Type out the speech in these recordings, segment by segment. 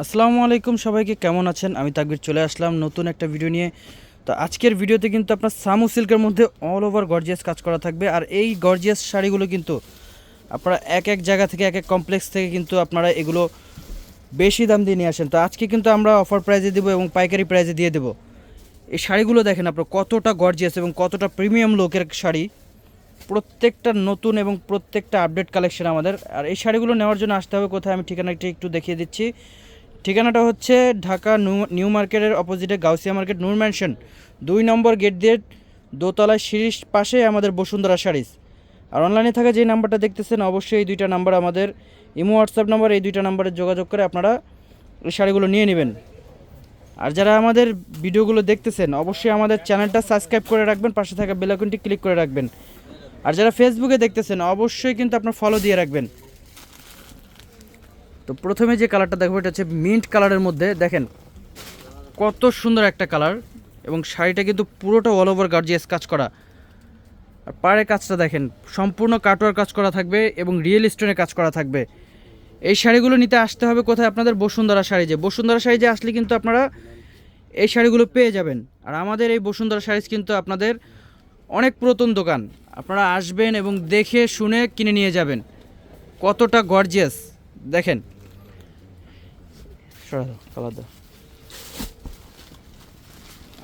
আসসালামু আলাইকুম সবাইকে, কেমন আছেন? আমি তাকবির চলে আসলাম নতুন একটা ভিডিও নিয়ে। তো আজকের ভিডিওতে কিন্তু আপনার সামু সিল্কের মধ্যে অল ওভার গর্জিয়াস কাজ করা থাকবে। আর এই গর্জিয়াস শাড়িগুলো কিন্তু আপনারা এক এক জায়গা থেকে, এক এক কমপ্লেক্স থেকে কিন্তু আপনারা এগুলো বেশি দাম দিয়ে নিয়ে আসেন। তো আজকে কিন্তু আমরা অফার প্রাইজে দেবো এবং পাইকারি প্রাইজে দিয়ে দেবো। এই শাড়িগুলো দেখেন আপনার কতটা গর্জিয়াস এবং কতটা প্রিমিয়াম লোকের শাড়ি। প্রত্যেকটা নতুন এবং প্রত্যেকটা আপডেট কালেকশন আমাদের। আর এই শাড়িগুলো নেওয়ার জন্য আসতে হবে কোথায় আমি ঠিকানাটি একটু দেখিয়ে দিচ্ছি। ঠিকানাটা হচ্ছে ঢাকা নিউ- মার্কেটের অপোজিটে গাউসিয়া মার্কেট, নূর ম্যানশন। দুই নম্বর গেট দিয়ে দোতলায় সিঁড়ির পাশে আমাদের বসুন্ধরা শাড়িজ আর অনলাইনে থাকা যে নাম্বারটা দেখতেছেন, অবশ্যই এই দুইটা নাম্বার আমাদের ইমো হোয়াটসঅ্যাপ নাম্বার এই দুইটা নাম্বারে যোগাযোগ করে আপনারা এই শাড়িগুলো নিয়ে নেবেন। আর যারা আমাদের ভিডিওগুলো দেখতেছেন, অবশ্যই আমাদের চ্যানেলটা সাবস্ক্রাইব করে রাখবেন, পাশে থাকা বেলাইকনটি ক্লিক করে রাখবেন। আর যারা ফেসবুকে দেখতেছেন, অবশ্যই কিন্তু আপনার ফলো দিয়ে রাখবেন। তো প্রথমে যে কালারটা দেখব, এটা হচ্ছে মিন্ট কালারের মধ্যে। দেখেন, কত সুন্দর একটা কালার এবং শাড়িটা কিন্তু পুরোটা অল ওভার গার্জিয়াস কাজ করা। আর পাড়ের কাজটা দেখেন, সম্পূর্ণ কাটোয়ার কাজ করা থাকবে এবং রিয়েল স্টোনের কাজ করা থাকবে। এই শাড়িগুলো নিতে আসতে হবে কোথায়? আপনাদের বসুন্ধরা শাড়ি যে। বসুন্ধরা শাড়ি যে আসলে কিন্তু আপনারা এই শাড়িগুলো পেয়ে যাবেন। আর আমাদের এই বসুন্ধরা শাড়িজ কিন্তু আপনাদের অনেক পুরাতন দোকান। আপনারা আসবেন এবং দেখে, শুনে কিনে নিয়ে যাবেন। কতটা গর্জিয়াস দেখেন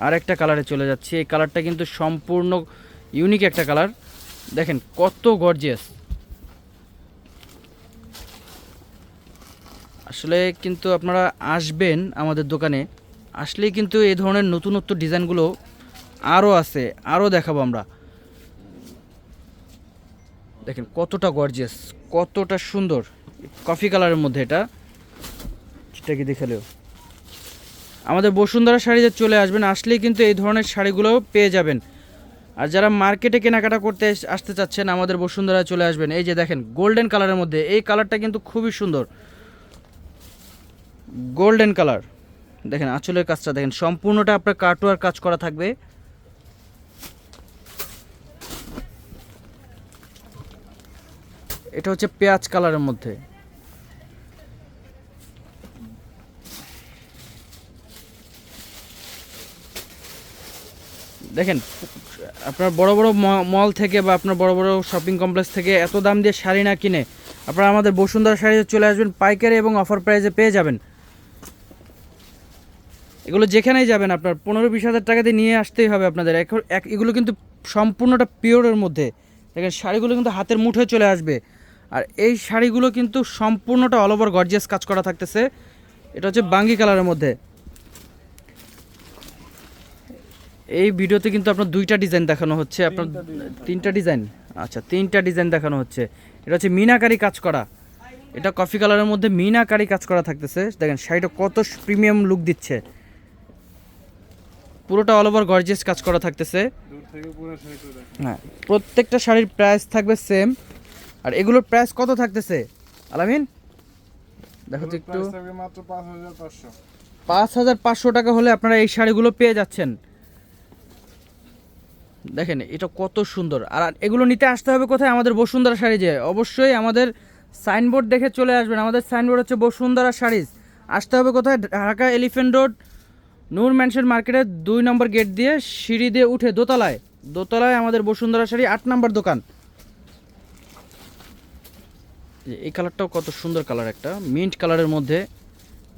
আর একটা কালারে চলে যাচ্ছি। এই কালারটা কিন্তু সম্পূর্ণ ইউনিক একটা কালার দেখেন কত গর্জিয়াস আসলে কিন্তু আপনারা আসবেন আমাদের দোকানে। আসলেই কিন্তু এই ধরনের নতুনত্ব ডিজাইনগুলো আরও আছে আরও দেখাবো আমরা। দেখেন কতটা গর্জিয়াস কতটা সুন্দর। কফি কালারের মধ্যে এটা। কি দেখালেও আমাদের বসুন্ধরা শাড়িতে চলে আসবেন, আসলেই কিন্তু এই ধরনের শাড়িগুলো পেয়ে যাবেন। আর যারা মার্কেটে কেনাকাটা করতে আসতে চাচ্ছেন, আমাদের বসুন্ধরা চলে আসবেন। এই যে দেখেন গোল্ডেন কালারের মধ্যে, এই কালারটা কিন্তু খুবই সুন্দর। গোল্ডেন কালার দেখেন, আঁচলের কাজটা দেখেন, সম্পূর্ণটা আপনার কাটওয়ার কাজ করা থাকবে। এটা হচ্ছে পেঁয়াজ কালারের মধ্যে। দেখেন, আপনার বড় বড় মল থেকে বা আপনার বড় বড় শপিং কমপ্লেক্স থেকে এত দাম দিয়ে শাড়ি না কিনে আপনারা আমাদের বসুন্ধরা শাড়িতে চলে আসবেন, পাইকারি এবং অফার প্রাইসে পেয়ে যাবেন। এগুলো যেখানেই যাবেন আপনার, পনেরো বিশ হাজার টাকা দিয়ে নিয়ে আসতেই হবে আপনাদের। এখন এক- এগুলো কিন্তু সম্পূর্ণটা পিওরের মধ্যে। দেখেন, শাড়িগুলো কিন্তু হাতের মুঠোয় চলে আসবে। আর এই শাড়িগুলো কিন্তু সম্পূর্ণটা অল ওভার গর্জিয়াস কাজ করা থাকতেছে। এটা হচ্ছে বাঙ্গি কালারের মধ্যে। এই ভিডিওতে কিন্তু আপনার দুইটা ডিজাইন দেখানো হচ্ছে আপনার তিনটা ডিজাইন। আচ্ছা তিনটা ডিজাইন দেখানো হচ্ছে। এটা হচ্ছে মিনাকারি কাজ করা। এটা কফি কালারের মধ্যে মিনাকারি কাজ করা থাকতেছে। দেখেন শাড়িটা কত প্রিমিয়াম লুক দিচ্ছে। পুরোটা অল ওভার গর্জিয়াস কাজ করা থাকতেছে। হ্যাঁ প্রত্যেকটা শাড়ির প্রাইস থাকবে সেম আর এগুলোর প্রাইস কত থাকতেছে? আলামিন? দেখো একটু। পাঁচ হাজার পাঁচশো টাকা হলে আপনারা এই শাড়িগুলো পেয়ে যাচ্ছেন। দেখেন, এটা কত সুন্দর। আর এগুলো নিতে আসতে হবে কোথায়? আমাদের বসুন্ধরা শাড়ি যে, অবশ্যই আমাদের সাইনবোর্ড দেখে চলে আসবেন। আমাদের সাইনবোর্ড হচ্ছে বসুন্ধরা শাড়িজ। আসতে হবে কোথায়? Dhaka elephant road Nur mansion মার্কেটের দুই নম্বর গেট দিয়ে সিঁড়ি দিয়ে উঠে দোতলায়। দোতলায় আমাদের বসুন্ধরা শাড়ি আট নম্বর দোকান। এই কালারটাও কত সুন্দর কালার একটা। মিন্ট কালারের মধ্যে।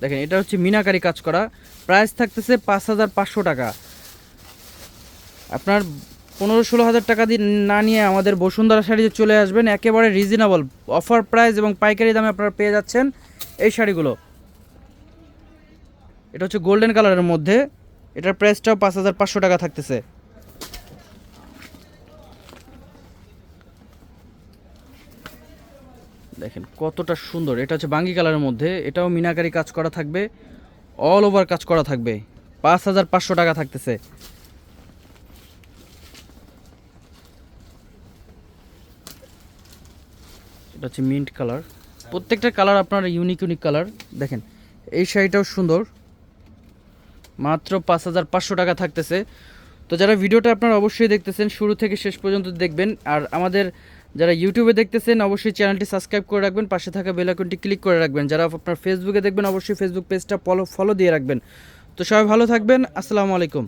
দেখেন, এটা হচ্ছে মিনাকারি কাজ করা। প্রাইস থাকতেছে পাঁচ হাজার পাঁচশো টাকা। আপনার পনেরো ষোলো হাজার টাকা দিয়ে না নিয়ে আমাদের বসুন্ধরা শাড়িতে চলে আসবেন, একেবারে রিজনেবল অফার প্রাইস এবং পাইকারি দামে আপনারা পেয়ে যাচ্ছেন এই শাড়িগুলো। এটা হচ্ছে গোল্ডেন কালারের মধ্যে। এটার প্রাইসটাও পাঁচ হাজার পাঁচশো টাকা থাকতেছে। দেখেন কতটা সুন্দর। এটা হচ্ছে বাঙ্গি কালারের মধ্যে। এটাও মিনাকারি কাজ করা থাকবে। অল ওভার কাজ করা থাকবে। পাঁচ হাজার পাঁচশো টাকা থাকতেছে। এটা হচ্ছে মিন্ট কালার প্রত্যেকটা কালার আপনার ইউনিক ইউনিক কালার দেখেন, এই শাড়িটাও সুন্দর। মাত্র পাঁচ হাজার পাঁচশো টাকা থাকতেছে। তো যারা ভিডিওটা আপনারা অবশ্যই দেখতেছেন, শুরু থেকে শেষ পর্যন্ত দেখবেন। আর আমাদের যারা ইউটিউবে দেখতেছেন, অবশ্যই চ্যানেলটি সাবস্ক্রাইব করে রাখবেন। পাশে থাকা বেল আইকনটি ক্লিক করে রাখবেন। যারা আপনার ফেসবুকে দেখবেন, অবশ্যই ফেসবুক পেজটা ফলো ফলো দিয়ে রাখবেন। তো সবাই ভালো থাকবেন। আসসালামু আলাইকুম।